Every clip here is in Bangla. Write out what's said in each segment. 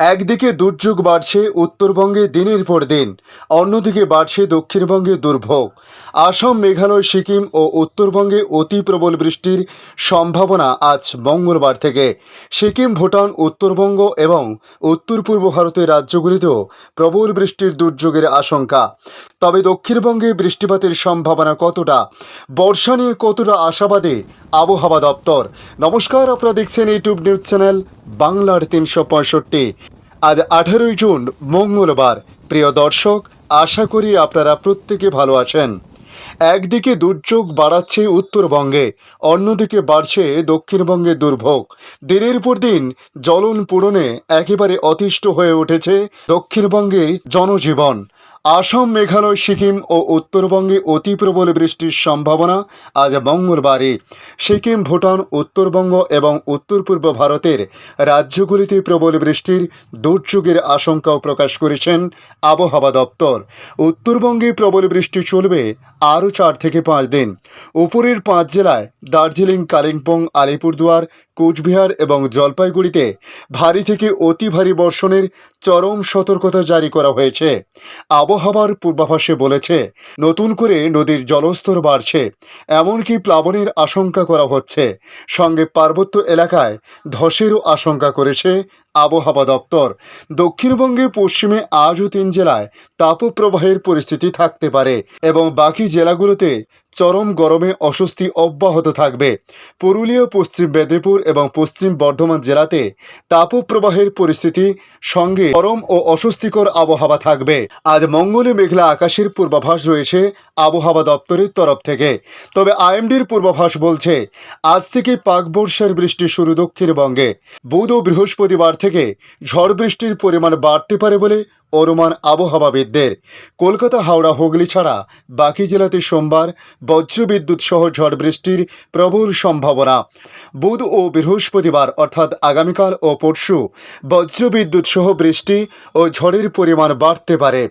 একদিকে দুর্যোগ বাড়ছে, উত্তরবঙ্গে দিনের পর দিন। অন্যদিকে বাড়ছে দক্ষিণবঙ্গে দুর্ভোগ। আসাম, মেঘালয়, সিকিম ও উত্তরবঙ্গে অতি প্রবল বৃষ্টির সম্ভাবনা আজ মঙ্গলবার থেকে। সিকিম, ভুটান, উত্তরবঙ্গ এবং উত্তর পূর্ব ভারতের রাজ্যগুলিতেও প্রবল বৃষ্টির দুর্যোগের আশঙ্কা। তবে দক্ষিণবঙ্গে বৃষ্টিপাতের সম্ভাবনা কতটা, বর্ষা নিয়ে কতটা আশাবাদী আবহাওয়া দপ্তর? নমস্কার, আপনারা দেখছেন ইউটিউব নিউজ চ্যানেল বাংলার তিনশো পঁয়ষট্টি। আজ আঠারোই জুন, মঙ্গলবার। প্রিয় দর্শক, আশা করি আপনারা প্রত্যেকে ভালো আছেন। একদিকে দুর্যোগ বাড়াচ্ছে উত্তরবঙ্গে, অন্যদিকে বাড়ছে দক্ষিণবঙ্গে দুর্ভোগ। দিনের পর দিন জলন পূরণে একেবারে অতিষ্ঠ হয়ে উঠেছে দক্ষিণবঙ্গের জনজীবন। আসাম, মেঘালয়, সিকিম ও উত্তরবঙ্গে অতি প্রবল বৃষ্টির সম্ভাবনা আজ মঙ্গলবারই সিকিম, ভুটান, উত্তরবঙ্গ এবং উত্তর পূর্ব ভারতের রাজ্যগুলিতে প্রবল বৃষ্টির দুর্যোগের আশঙ্কাও প্রকাশ করেছেন আবহাওয়া দপ্তর। উত্তরবঙ্গে প্রবল বৃষ্টি চলবে আরও চার থেকে পাঁচ দিন। উপরের পাঁচ জেলায় দার্জিলিং, কালিম্পং, আলিপুরদুয়ার, কোচবিহার এবং জলপাইগুড়িতে ভারী থেকে অতি ভারী বর্ষণের চরম সতর্কতা জারি করা হয়েছে। আবহাওয়ার পূর্বাভাসে বলেছে, নতুন করে নদীর জলস্তর বাড়ছে, এমনকি প্লাবনের আশঙ্কা করা হচ্ছে। সঙ্গে পার্বত্য এলাকায় ধসেরও আশঙ্কা করেছে আবহাওয়া দপ্তর। দক্ষিণবঙ্গে পশ্চিমে আজও তিন জেলায় তাপপ্রবাহের পরিস্থিতি থাকতে পারে এবং বাকি জেলাগুলোতে চরম গরমে অস্বস্তি অব্যাহত থাকবে। পুরুলিয়া, পশ্চিম মেদিনীপুর এবং পশ্চিম বর্ধমান জেলাতে তাপপ্রবাহের পরিস্থিতি সঙ্গে গরম ও অস্বস্তিকর আবহাওয়া থাকবে। আজ মঙ্গলে মেঘলা আকাশের পূর্বাভাস রয়েছে আবহাওয়া দপ্তরের তরফ থেকে। তবে আইএমডির পূর্বাভাস বলছে, আজ থেকে পাক বর্ষার বৃষ্টি শুরু দক্ষিণবঙ্গে। বুধ ও বৃহস্পতিবার থেকে ঝড় বৃষ্টির পরিমাণ বাড়তে পারে বলে অনুমান আবহাওয়াবিদদের। কলকাতা, হাওড়া, হুগলি ছাড়া বাকি জেলাতে সোমবার বজ্রবিদ্যুৎ সহ ঝড় বৃষ্টির প্রবল সম্ভাবনা। বুধ ও বৃহস্পতিবার অর্থাৎ আগামীকাল ও পরশু বজ্রবিদ্যুৎ সহ বৃষ্টি ও ঝড়ের পরিমাণ বাড়তে পারে।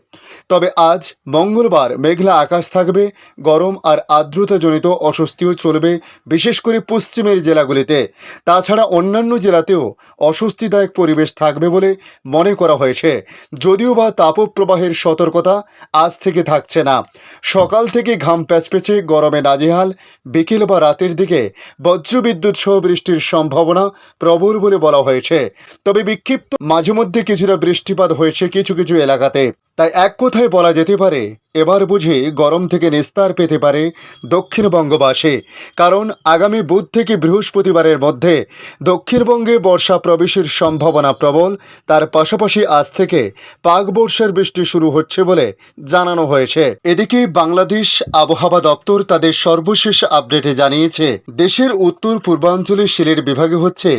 তবে আজ মঙ্গলবার মেঘলা আকাশ থাকবে, গরম আর আর্দ্রতাজনিত অস্বস্তিও চলবে, বিশেষ করে পশ্চিমের জেলাগুলিতে। তাছাড়া অন্যান্য জেলাতেও অস্বস্তিদায়ক পরিবেশ থাকবে বলে মনে করা হয়েছে। যদিও বা তাপপ্রবাহের সতর্কতা আজ থেকে থাকছে না। সকাল থেকে ঘাম প্যাচপেচে গরমে নাজেহাল, বিকেল বা রাতের দিকে বজ্রবিদ্যুৎ সহ বৃষ্টির সম্ভাবনা প্রবল বলে বলা হয়েছে। তবে বিক্ষিপ্ত মাঝে মধ্যে কিছুটা বৃষ্টিপাত হয়েছে কিছু কিছু এলাকাতে। তাই এক কথায় বলা যেতে পারে, এবার বুঝে গরম থেকে নিস্তার পেতে পারে দক্ষিণবঙ্গবাসী কারণ আগামী বুধ থেকে বৃহস্পতিবারের মধ্যে দক্ষিণবঙ্গে বর্ষা প্রবেশের সম্ভাবনা প্রবল, তার পাশাপাশি আজ থেকে পাক বর্ষার বৃষ্টি শুরু হচ্ছে বলে জানানো হয়েছে। এদিকে বাংলাদেশ আবহাওয়া দপ্তর তাদের সর্বশেষ আপডেটে জানিয়েছে, দেশের উত্তর পূর্বাঞ্চলে সিলেট বিভাগে হচ্ছে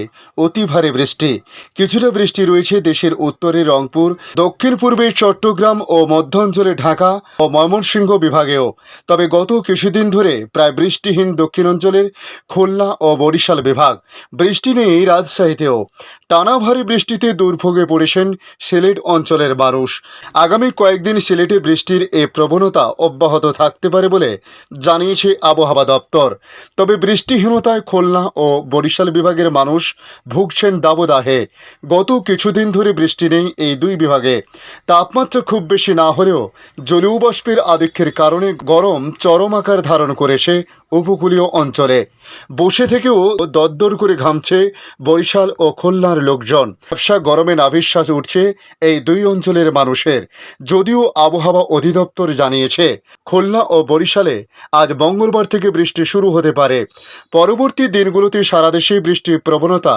অতি ভারী বৃষ্টি। কিছুটা বৃষ্টি রয়েছে দেশের উত্তরে রংপুর, দক্ষিণ পূর্বে চট্টগ্রাম ও মধ্যাঞ্চলে ঢাকা ও ময়মনসিংহ বিভাগেও। তবে গত কিছুদিন ধরে প্রায় বৃষ্টিহীন দক্ষিণাঞ্চলের খুলনা ও বরিশাল বিভাগ। বৃষ্টি নেই রাজশাহীতেও। টানা ভারী বৃষ্টিতে দুর্ভোগে পড়েছেন সিলেট অঞ্চলের মানুষ। আগামী কয়েকদিন সিলেটে বৃষ্টির এ প্রবণতা অব্যাহত থাকতে পারে বলে জানিয়েছে আবহাওয়া দপ্তর। তবে বৃষ্টিহীনতায় খুলনা ও বরিশাল বিভাগের মানুষ ভুগছেন দাবদাহে। গত কিছুদিন ধরে বৃষ্টি নেই এই দুই বিভাগে। তাপমাত্রা খুব বেশি না হলেও জলীয় বাষ্পের আধিক্যের কারণে গরম চরম আকার ধারণ করেছে উপকূলীয় অঞ্চলে। বসে থেকেও দরদর করে ঘামছে বরিশাল ও খুলনার লোকজন। ব্যবসা গরমে নাভিশ্বাস উঠছে এই দুই অঞ্চলের মানুষের, যদিও আবহাওয়া অধিদপ্তর জানিয়েছে, খুলনা ও বরিশালে আজ মঙ্গলবার থেকে বৃষ্টি শুরু হতে পারে। পরবর্তী দিনগুলোতে সারা দেশে বৃষ্টির প্রবণতা